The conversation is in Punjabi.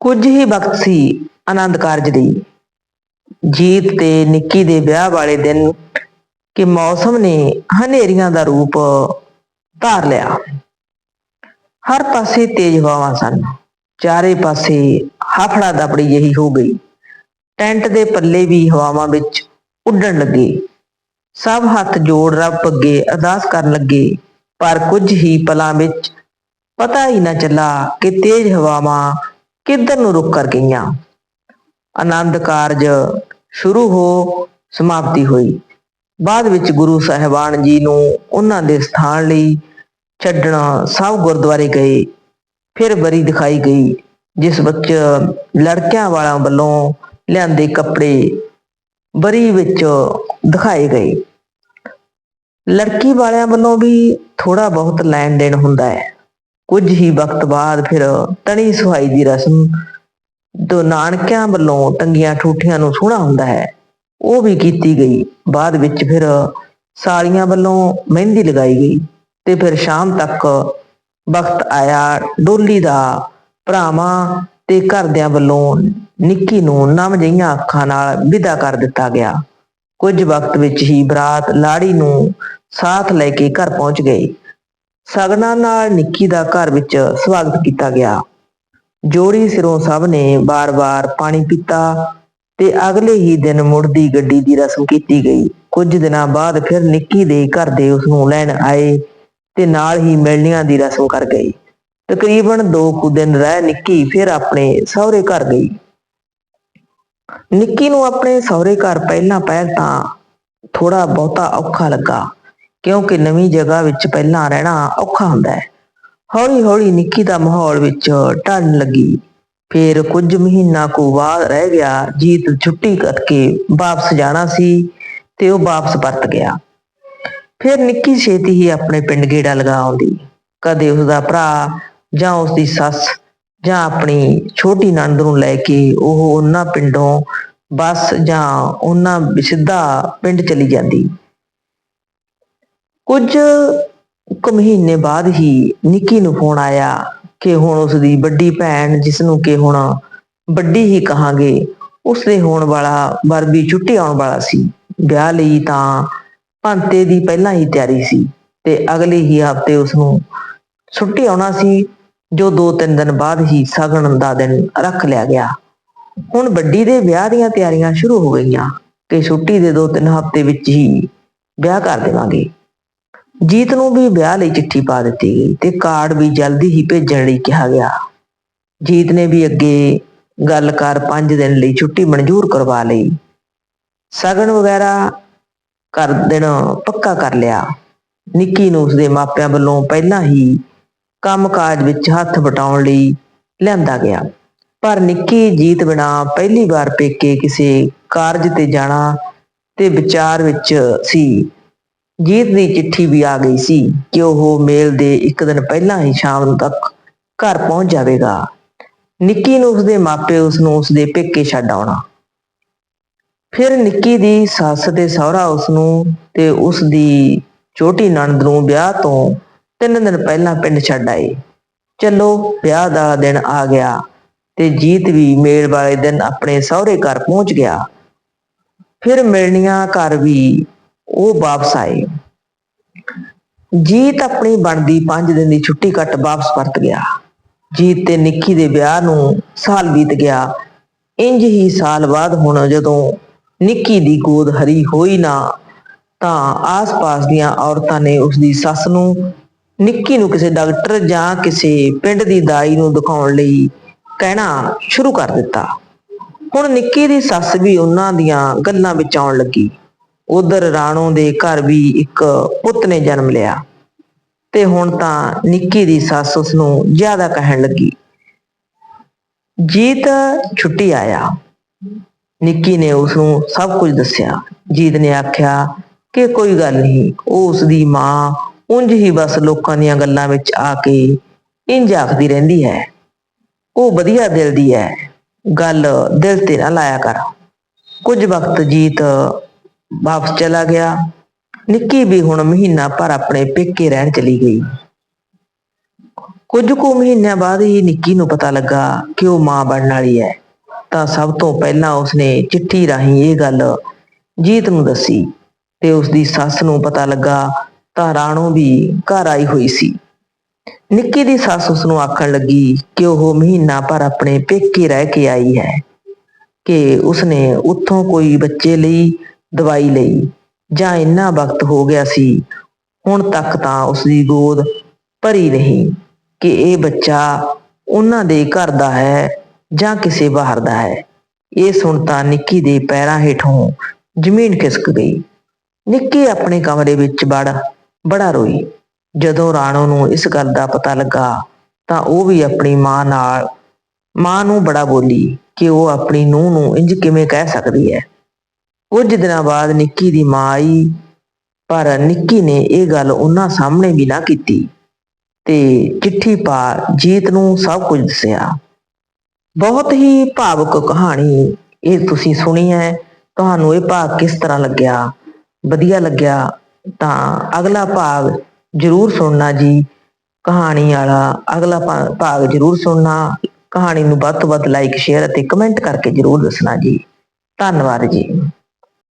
ਕੁਝ ਹੀ ਵਕਤ ਸੀ ਆਨੰਦ ਕਾਰਜ ਦੀ। ਜੀਤ ਤੇ ਨਿੱਕੀ ਦੇ ਵਿਆਹ ਵਾਲੇ ਦਿਨ ਕਿ ਮੌਸਮ ਨੇ ਹਨੇਰੀਆਂ ਦਾ ਰੂਪ ਧਾਰ ਲਿਆ। ਹਰ ਪਾਸੇ ਤੇਜ਼ ਹਵਾਵਾਂ ਸਨ। ਚਾਰੇ ਪਾਸੇ ਹਫੜਾ ਦਫੜੀ ਜਿਹੀ ਹੋ ਗਈ। ਟੈਂਟ ਦੇ ਪੱਲੇ ਵੀ ਹਵਾਵਾਂ ਵਿੱਚ ਉੱਡਣ ਲੱਗੇ। ਸਭ ਹੱਥ ਜੋੜ ਰੱਬ ਅੱਗੇ ਅਰਦਾਸ ਕਰਨ ਲੱਗੇ, ਪਰ ਕੁਝ ਹੀ ਪਲਾਂ ਵਿੱਚ ਪਤਾ ਹੀ ਨਾ ਚੱਲਾ ਕਿ ਤੇਜ਼ ਹਵਾਵਾਂ ਕਿੱਧਰ ਨੂੰ ਰੁਕ ਕਰ ਗਈਆਂ? ਆਨੰਦ ਕਾਰਜ ਸ਼ੁਰੂ ਹੋ, ਸਮਾਪਤੀ ਹੋਈ। ਬਾਅਦ ਵਿੱਚ ਗੁਰੂ ਸਾਹਿਬਾਨ ਜੀ ਨੂੰ ਉਹਨਾਂ ਦੇ ਸਥਾਨ ਲਈ ਛੱਡਣਾ ਸਭ ਗੁਰਦੁਆਰੇ ਗਏ। ਫਿਰ ਬਰੀ ਦਿਖਾਈ ਗਈ, ਜਿਸ ਵਿੱਚ ਲੜਕਿਆਂ ਵਾਲਿਆਂ ਵੱਲੋਂ ਲਿਆਂਦੇ ਕੱਪੜੇ ਬਰੀ ਵਿੱਚ ਦਿਖਾਏ ਗਏ। ਲੜਕੀ ਵਾਲਿਆਂ ਵੱਲੋਂ ਵੀ ਥੋੜਾ ਬਹੁਤ ਲੈਣ ਦੇਣ ਹੁੰਦਾ ਹੈ। ਕੁਝ ਹੀ ਵਕਤ ਬਾਅਦ ਫਿਰ ਤਣੀ ਸੁਹਾਈ ਦੀ ਰਸਮ ਦੋ ਨਾਨਕਿਆਂ ਵੱਲੋਂ ਟੰਗੀਆਂ ਠੂਠੀਆਂ ਨੂੰ ਸੋਹਣਾ ਹੁੰਦਾ ਹੈ। ਉਹ ਵੀ ਕੀਤੀ ਗਈ। ਬਾਅਦ ਵਿੱਚ ਫਿਰ ਸਾਲੀਆਂ ਵੱਲੋਂ ਮਹਿੰਦੀ ਲਗਾਈ ਗਈ ਤੇ ਫਿਰ ਸ਼ਾਮ ਤੱਕ ਵਕਤ ਆਇਆ ਡੋਲੀ ਦਾ। ਭਰਾਵਾਂ ਤੇ ਘਰਦਿਆਂ ਵੱਲੋਂ ਨਿੱਕੀ ਨੂੰ ਨਮ ਜਿਹੀਆਂ ਅੱਖਾਂ ਨਾਲ ਵਿਦਾ ਕਰ ਦਿੱਤਾ ਗਿਆ। ਕੁਝ ਵਕਤ ਵਿੱਚ ਹੀ ਬਰਾਤ ਲਾੜੀ ਨੂੰ ਸਾਥ ਲੈ ਕੇ ਘਰ ਪਹੁੰਚ ਗਈ ਸਗਨਾਂ ਨਾਲ ਨਿੱਕੀ ਦਾ ਘਰ ਵਿੱਚ ਸਵਾਗਤ ਕੀਤਾ ਗਿਆ। ਜੋੜੀ ਸਿਰੋਂ ਸਭ ਨੇ ਬਾਰ-ਬਾਰ ਪਾਣੀ ਪੀਤਾ ਤੇ ਅਗਲੇ ਹੀ ਦਿਨ ਮੁੜਦੀ ਗੱਡੀ ਦੀ ਰਸਮ ਕੀਤੀ ਗਈ। ਕੁਝ ਦਿਨਾਂ ਬਾਅਦ ਫਿਰ ਨਿੱਕੀ ਦੇ ਘਰ ਦੇ ਉਸ ਨੂੰ ਲੈਣ ਆਏ ਤੇ ਨਾਲ ਹੀ ਮਿਲਣੀਆਂ ਦੀ ਰਸਮ ਕਰ ਗਈ। ਤਕਰੀਬਨ 2 ਕੁ ਦਿਨ ਰਹਿ ਨਿੱਕੀ ਫਿਰ ਆਪਣੇ ਸਹੁਰੇ ਘਰ ਗਈ। ਨਿੱਕੀ ਨੂੰ ਆਪਣੇ ਸਹੁਰੇ ਘਰ ਪਹਿਲਾਂ ਪਹਿਲ ਤਾਂ ਥੋੜਾ ਬਹੁਤਾ ਔਖਾ ਲੱਗਾ। ਕਿਉਂਕਿ ਨਵੀਂ ਜਗ੍ਹਾ ਵਿੱਚ ਪਹਿਲਾਂ ਰਹਿਣਾ ਔਖਾ ਹੁੰਦਾ ਹੈ। ਹੌਲੀ ਹੌਲੀ ਨਿੱਕੀ ਦਾ ਮਾਹੌਲ ਵਿੱਚ ਢਲਣ ਲੱਗੀ। ਫਿਰ ਕੁਝ ਮਹੀਨਾ ਕੁ ਬਾਅਦ ਰਹਿ ਗਿਆ। ਜੀਤ ਛੁੱਟੀ ਕਰਕੇ ਵਾਪਸ ਜਾਣਾ ਸੀ ਤੇ ਉਹ ਵਾਪਸ ਪਰਤ ਗਿਆ। ਫਿਰ ਨਿੱਕੀ ਛੇਤੀ ਹੀ ਆਪਣੇ ਪਿੰਡ ਗੇੜਾ ਲਗਾ ਆਉਂਦੀ। ਕਦੇ ਉਸਦਾ ਭਰਾ ਜਾਂ ਉਸਦੀ ਸੱਸ ਜਾਂ ਆਪਣੀ ਛੋਟੀ ਨੰਦ ਨੂੰ ਲੈ ਕੇ ਉਹ ਉਹਨਾਂ ਪਿੰਡੋਂ ਬੱਸ ਜਾਂ ਉਹਨਾਂ ਸਿੱਧਾ ਪਿੰਡ ਚਲੀ ਜਾਂਦੀ। ਕੁਝ ਕੁ ਮਹੀਨੇ ਬਾਅਦ ਹੀ ਨਿੱਕੀ ਨੂੰ ਫੋਨ ਆਇਆ ਕਿ ਹੁਣ ਉਸ ਦੀ ਵੱਡੀ ਭੈਣ ਜਿਸ ਨੂੰ ਕਿ ਹੁਣ ਵੱਡੀ ਹੀ ਕਹਾਂਗੇ ਉਸ ਦੇ ਹੋਣ ਵਾਲਾ ਵਰ ਛੁੱਟੀ ਆਉਣ ਵਾਲਾ ਸੀ। ਵਿਆਹ ਲਈ ਤਾਂ ਭੰਤੇ ਦੀ ਪਹਿਲਾਂ ਹੀ ਤਿਆਰੀ ਸੀ ਤੇ ਅਗਲੇ ਹੀ ਹਫ਼ਤੇ ਉਸ ਨੂੰ ਛੁੱਟੀ ਆਉਣਾ ਸੀ, ਜੋ ਦੋ ਤਿੰਨ ਦਿਨ ਬਾਅਦ ਹੀ ਸਗਨ ਦਾ ਦਿਨ ਰੱਖ ਲਿਆ ਗਿਆ। ਹੁਣ ਵੱਡੀ ਦੇ ਵਿਆਹ ਦੀਆਂ ਤਿਆਰੀਆਂ ਸ਼ੁਰੂ ਹੋ ਗਈਆਂ ਕਿ ਛੁੱਟੀ ਦੇ ਦੋ ਤਿੰਨ ਹਫ਼ਤੇ ਵਿੱਚ ਹੀ ਵਿਆਹ ਕਰ ਦੇਵਾਂਗੇ। ਜੀਤ ਨੂੰ ਵੀ ਵਿਆਹ ਲਈ ਚਿੱਠੀ ਪਾ ਦਿੱਤੀ ਗਈ ਤੇ ਕਾਰਡ ਵੀ ਜਲਦੀ ਹੀ ਭੇਜਣ ਲਈ ਕਿਹਾ ਗਿਆ। ਜੀਤ ਨੇ ਵੀ ਅੱਗੇ ਗੱਲ ਕਰ 5 ਦਿਨ ਲਈ ਛੁੱਟੀ ਮਨਜ਼ੂਰ ਕਰਵਾ ਲਈ। ਸਗਨ ਵਗੈਰਾ ਕਰ ਦੇਣਾ ਪੱਕਾ ਕਰ ਲਿਆ। ਨਿੱਕੀ ਨੂੰ ਉਸਦੇ ਮਾਪਿਆਂ ਵੱਲੋਂ ਪਹਿਲਾਂ ਹੀ ਕੰਮਕਾਜ ਵਿੱਚ ਹੱਥ ਵਟਾਉਣ ਲਈ ਲਿਆਂਦਾ ਗਿਆ। ਪਰ ਨਿੱਕੀ ਜੀਤ ਬਿਨਾ ਪਹਿਲੀ ਵਾਰ ਪੇਕੇ ਕਿਸੇ ਕਾਰਜ ਤੇ ਜਾਣਾ ਤੇ ਵਿਚਾਰ ਵਿੱਚ ਸੀ। ਜੀਤ ਦੀ ਚਿੱਠੀ ਵੀ ਆ ਗਈ ਸੀ ਕਿ ਉਹ ਮੇਲ ਦੇ ਇੱਕ ਦਿਨ ਪਹਿਲਾਂ ਹੀ ਸ਼ਾਮ ਤੱਕ ਘਰ ਪਹੁੰਚ ਜਾਵੇਗਾ। ਨਿੱਕੀ ਨੂੰ ਉਸਦੇ ਮਾਪੇ ਉਸ ਨੂੰ ਉਸਦੇ ਪੇਕੇ ਛੱਡ ਆਉਣਾ। ਫਿਰ ਨਿੱਕੀ ਦੀ ਸੱਸ ਤੇ ਸਹੁਰਾ ਉਸ ਨੂੰ ਤੇ ਉਸ ਦੀ ਛੋਟੀ ਨਣਦ ਨੂੰ ਵਿਆਹ ਤੋਂ ਤਿੰਨ ਦਿਨ ਪਹਿਲਾਂ ਪਿੰਡ ਛੱਡ ਆਏ। ਚਲੋ, ਵਿਆਹ ਦਾ ਦਿਨ ਆ ਗਿਆ ਤੇ ਜੀਤ ਵੀ ਮੇਲ ਵਾਲੇ ਦਿਨ ਆਪਣੇ ਸਹੁਰੇ ਘਰ ਪਹੁੰਚ ਗਿਆ। ਫਿਰ ਮਿਲਣੀਆਂ ਘਰ ਵੀ ਉਹ ਵਾਪਸ ਆਏ। ਜੀਤ ਆਪਣੀ ਬਣਦੀ 5 ਦਿਨ ਦੀ ਛੁੱਟੀ ਕੱਟ ਵਾਪਸ ਪਰਤ ਗਿਆ। ਜੀਤ ਤੇ ਨਿੱਕੀ ਦੇ ਵਿਆਹ ਨੂੰ ਸਾਲ ਬੀਤ ਗਿਆ। ਇੰਜ ਹੀ ਸਾਲ ਬਾਅਦ ਹੁਣ ਜਦੋਂ ਨਿੱਕੀ ਦੀ ਗੋਦ ਹਰੀ ਹੋਈ ਨਾ, ਤਾਂ ਆਸ-ਪਾਸ ਦੀਆਂ ਔਰਤਾਂ ਨੇ ਉਸ ਦੀ ਸੱਸ ਨੂੰ, ਨਿੱਕੀ ਨੂੰ ਕਿਸੇ ਡਾਕਟਰ ਜਾਂ ਕਿਸੇ ਪਿੰਡ ਦੀ ਦਾਈ ਨੂੰ ਦਿਖਾਉਣ ਲਈ ਕਹਿਣਾ ਸ਼ੁਰੂ ਕਰ ਦਿੱਤਾ। ਹੁਣ ਨਿੱਕੀ ਦੀ ਸੱਸ ਵੀ ਉਹਨਾਂ ਦੀਆਂ ਗੱਲਾਂ ਵਿੱਚ ਆਉਣ ਲੱਗੀ। ਉਧਰ ਰਾਣੋ ਦੇ ਘਰ ਵੀ ਇੱਕ ਪੁੱਤ ਨੇ ਜਨਮ ਲਿਆ। ਤੇ ਹੁਣ ਤਾਂ ਨਿੱਕੀ ਦੀ ਸੱਸ ਉਸ ਨੂੰ ਜ਼ਿਆਦਾ ਕਹਿਣ ਲੱਗੀ। ਜੀਤ ਛੁੱਟੀ ਆਇਆ। ਨਿੱਕੀ ਨੇ ਉਸ ਨੂੰ ਸਭ ਕੁਝ ਦੱਸਿਆ। ਜੀਤ ਨੇ ਆਖਿਆ ਕਿ ਕੋਈ ਗੱਲ ਨਹੀਂ, ਉਹ ਉਸ ਦੀ ਮਾਂ ਉਂਝ ਹੀ ਬਸ ਲੋਕਾਂ ਦੀਆਂ ਗੱਲਾਂ ਵਿੱਚ ਆ ਕੇ ਇੰਝ ਆਖਦੀ ਰਹਿੰਦੀ ਹੈ। ਉਹ ਵਧੀਆ ਦਿਲ ਦੀ ਹੈ। ਗੱਲ ਦਿਲ ਤੇ ਨਾ ਲਾਇਆ ਕਰ। ਕੁਝ ਵਕਤ ਜੀਤ ਵਾਪਸ ਚਲਾ ਗਿਆ। ਨਿੱਕੀ ਵੀ ਹੁਣ ਮਹੀਨਾ ਭਰ ਆਪਣੇ ਪੇਕੇ ਰਹਿਣ ਚਲੀ ਗਈ। ਕੁਝ ਕੁ ਮਹੀਨਿਆਂ ਬਾਅਦ ਹੀ ਨਿੱਕੀ ਨੂੰ ਪਤਾ ਲੱਗਾ ਕਿ ਉਹ ਮਾਂ ਬਣਨ ਵਾਲੀ ਹੈ। ਤਾਂ ਸਭ ਤੋਂ ਪਹਿਲਾਂ ਉਸਨੇ ਚਿੱਠੀ ਰਾਹੀਂ ਇਹ ਗੱਲ ਜੀਤ ਨੂੰ ਦੱਸੀ ਤੇ ਉਸਦੀ ਸੱਸ ਨੂੰ ਪਤਾ ਲੱਗਾ ਤਾਂ ਰਾਣੋ ਵੀ ਘਰ ਆਈ ਹੋਈ ਸੀ। ਨਿੱਕੀ ਦੀ ਸੱਸ ਉਸ ਨੂੰ ਆਖਣ ਲੱਗੀ ਕਿ ਉਹ ਮਹੀਨਾ ਭਰ ਆਪਣੇ ਪੇਕੇ ਰਹਿ ਕੇ ਆਈ ਹੈ ਕਿ ਉਸਨੇ ਉੱਥੋਂ ਕੋਈ ਬੱਚੇ ਲਈ ਦਵਾਈ ਲਈ। ਜਾਂ ਇੰਨਾ ਵਕਤ ਹੋ ਗਿਆ ਸੀ, ਹੁਣ ਤੱਕ ਤਾਂ ਉਸਦੀ ਗੋਦ ਭਰੀ ਨਹੀਂ ਕਿ ਇਹ ਬੱਚਾ ਉਹਨਾਂ ਦੇ ਘਰ ਦਾ ਹੈ ਜਾਂ ਕਿਸੇ ਬਾਹਰ ਦਾ ਹੈ। ਇਹ ਸੁਣ ਤਾਂ ਨਿੱਕੀ ਦੇ ਪੈਰਾਂ ਹੇਠੋਂ ਜ਼ਮੀਨ ਖਿਸਕ ਗਈ। ਨਿੱਕੀ ਆਪਣੇ ਕਮਰੇ ਵਿੱਚ ਵੜ, ਬੜਾ ਰੋਈ। ਜਦੋਂ ਰਾਣੋ ਨੂੰ ਇਸ ਗੱਲ ਦਾ ਪਤਾ ਲੱਗਾ, ਤਾਂ ਉਹ ਵੀ ਆਪਣੀ ਮਾਂ ਨਾਲ, ਮਾਂ ਨੂੰ ਬੜਾ ਬੋਲੀ ਕਿ ਉਹ ਆਪਣੀ ਨੂੰਹ ਨੂੰ ਇੰਜ ਕਿਵੇਂ ਕਹਿ ਸਕਦੀ ਹੈ। ਕੁਝ ਦਿਨਾਂ ਬਾਅਦ ਨਿੱਕੀ ਦੀ ਮਾਂ ਆਈ, ਪਰ ਨਿੱਕੀ ਨੇ ਇਹ ਗੱਲ ਉਹਨਾਂ ਸਾਹਮਣੇ ਵੀ ਨਾ ਕੀਤੀ ਤੇ ਚਿੱਠੀ ਪਾ ਜੀਤ ਨੂੰ ਸਭ ਕੁਝ ਦੱਸਿਆ। ਬਹੁਤ ਹੀ ਭਾਵੁਕ ਕਹਾਣੀ ਇਹ ਤੁਸੀਂ ਸੁਣੀ ਹੈ। ਤੁਹਾਨੂੰ ਇਹ ਭਾਗ ਕਿਸ ਤਰ੍ਹਾਂ ਲੱਗਿਆ? ਵਧੀਆ ਲੱਗਿਆ? ਤਾਂ ਅਗਲਾ ਭਾਗ ਜ਼ਰੂਰ ਸੁਣਨਾ ਜੀ। ਕਹਾਣੀ ਵਾਲਾ ਅਗਲਾ ਭਾ- ਭਾਗ ਜ਼ਰੂਰ ਸੁਣਨਾ। ਕਹਾਣੀ ਨੂੰ ਵੱਧ ਤੋਂ ਵੱਧ ਲਾਈਕ ਸ਼ੇਅਰ ਅਤੇ ਕਮੈਂਟ ਕਰਕੇ ਜ਼ਰੂਰ ਦੱਸਣਾ ਜੀ। ਧੰਨਵਾਦ ਜੀ।